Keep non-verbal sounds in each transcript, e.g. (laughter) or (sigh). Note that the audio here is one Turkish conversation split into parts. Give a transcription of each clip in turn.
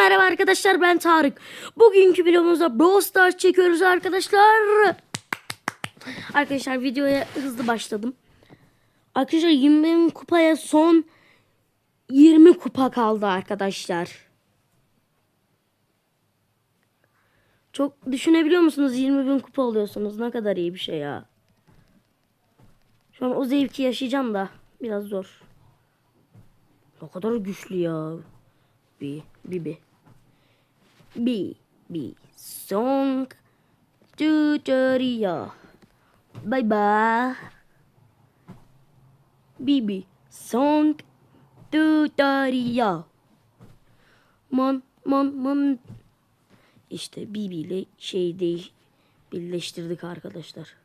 Merhaba arkadaşlar ben Tarık. Bugünkü videomuzda Brawl Stars çekiyoruz arkadaşlar. Arkadaşlar videoya hızlı başladım. Arkadaşlar 20 bin kupaya son 20 kupa kaldı arkadaşlar. Çok düşünebiliyor musunuz 20 bin kupa oluyorsunuz ne kadar iyi bir şey ya. Şu an o zevki yaşayacağım da biraz zor. Ne kadar güçlü ya. Bir, bir, bir. Bir, bir. Song tutorial. Bye bye. Bibi. Song tutorial. Man, man, man. İşte Bibi ile şey değiş birleştirdik arkadaşlar.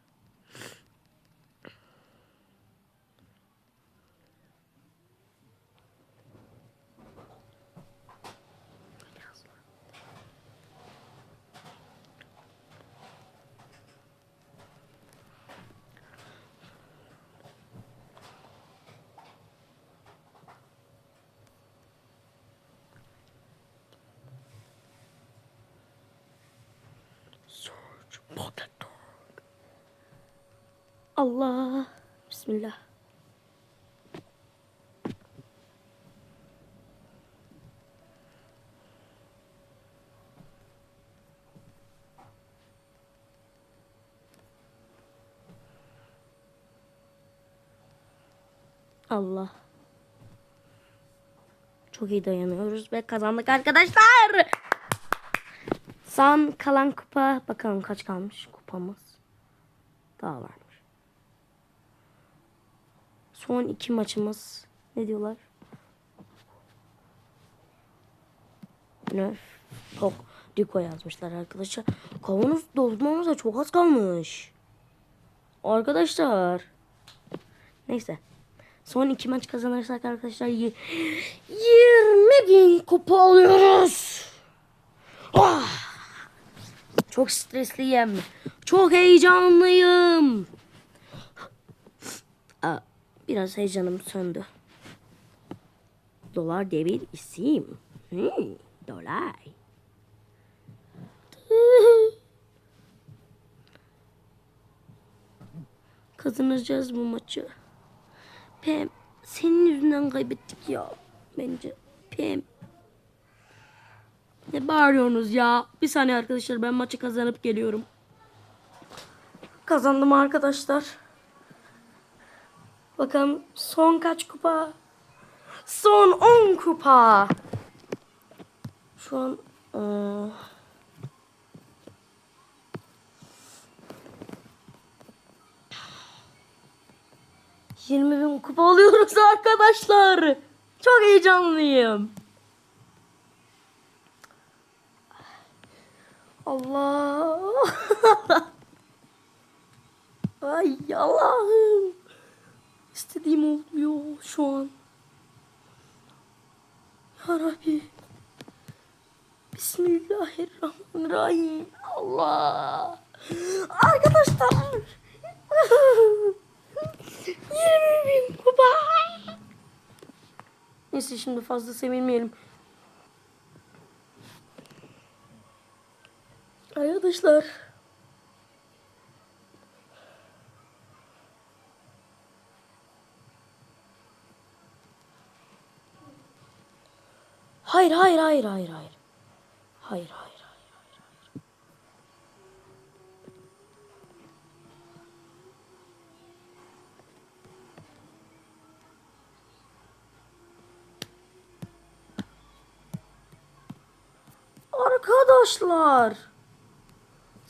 Allah. Bismillah. Allah. Çok iyi dayanıyoruz ve kazandık arkadaşlar. Son kalan kupa bakalım kaç kalmış kupamız. Daha varmış. Son iki maçımız. Ne diyorlar? Nerf. Çok Diko yazmışlar arkadaşlar. Kavanoz doldurmamıza çok az kalmış. Arkadaşlar. Neyse. Son iki maç kazanırsak arkadaşlar y- 20 bin kupa alıyoruz. Ah! Çok stresliyim. Çok heyecanlıyım. Aa, biraz heyecanım söndü. Dolar diye bir isim. Hmm, dolar. Kazanacağız bu maçı. Pem, senin yüzünden kaybettik ya. Bence. Pem. Ne bağırıyorsunuz ya? Bir saniye arkadaşlar ben maçı kazanıp geliyorum. Kazandım arkadaşlar. Bakalım son kaç kupa? Son 10 kupa. Şu an eee, Yirmi bin kupa alıyoruz arkadaşlar. Çok heyecanlıyım. Allah. (laughs) Ay Allah'ım. İstediğim oluyor şu an. Ya Rabbi. Bismillahirrahmanirrahim. Allah. Arkadaşlar. (laughs) 20 bin kupa. Neyse şimdi fazla sevinmeyelim. Arkadaşlar. Hayır hayır hayır hayır hayır. Hayır hayır hayır. hayır, hayır. Arkadaşlar.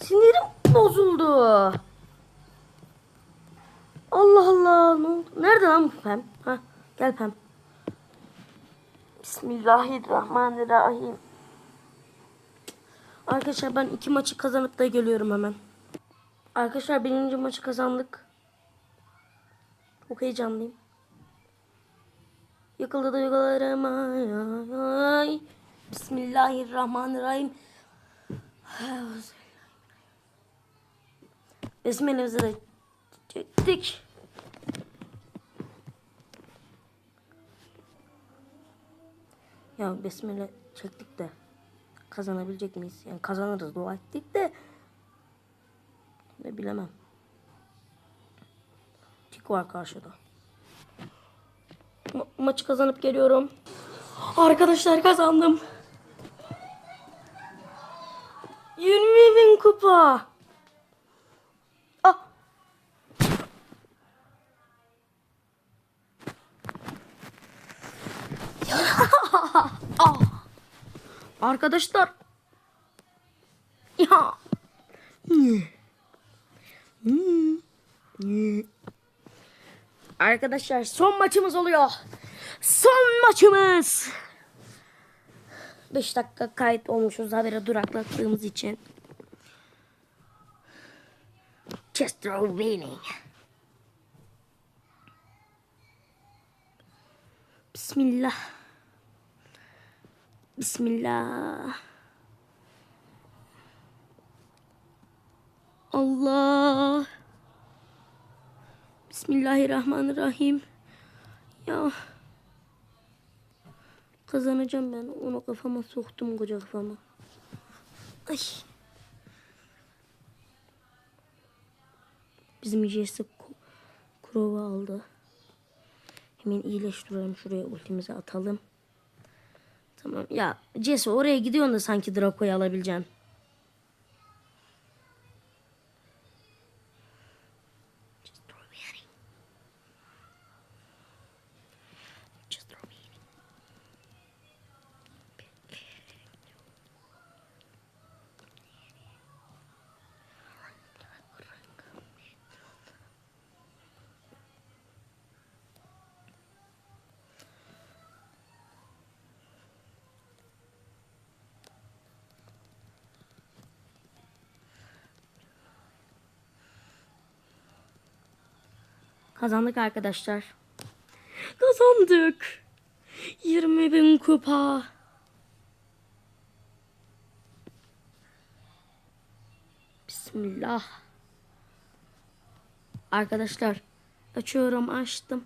Sinirim bozuldu. Allah Allah. Ne oldu? Nerede lan bu Pem? Ha, gel Pem. Bismillahirrahmanirrahim. Arkadaşlar ben iki maçı kazanıp da geliyorum hemen. Arkadaşlar birinci maçı kazandık. Çok heyecanlıyım. Yıkıldı duygularım ay ay ay. Bismillahirrahmanirrahim. Besmelemizi de çektik. Ya besmele çektik de kazanabilecek miyiz? Yani kazanırız dua ettik de. Ne bilemem. Tik var karşıda. Ma- maçı kazanıp geliyorum. Arkadaşlar kazandım. 20 bin kupa. Ah. Arkadaşlar. Ya. Arkadaşlar son maçımız oluyor. Son maçımız. 5 dakika kayıt olmuşuz habere duraklattığımız için. Chester winning. Bismillah. Bismillah. Allah. Bismillahirrahmanirrahim. Ya. Kazanacağım ben. Onu kafama soktum koca kafama. Ay. Bizim Jesse Krova aldı. Hemen iyileştirelim şuraya ultimizi atalım. Tamam ya Jesse oraya gidiyorsun da sanki Draco'yu alabileceksin. Kazandık arkadaşlar. Kazandık. 20 bin kupa. Bismillah. Arkadaşlar açıyorum açtım.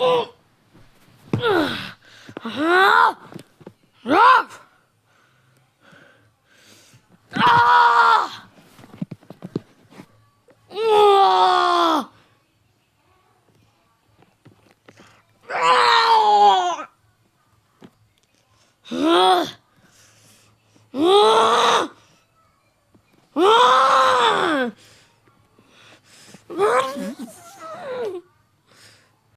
Oh! (gasps) (laughs)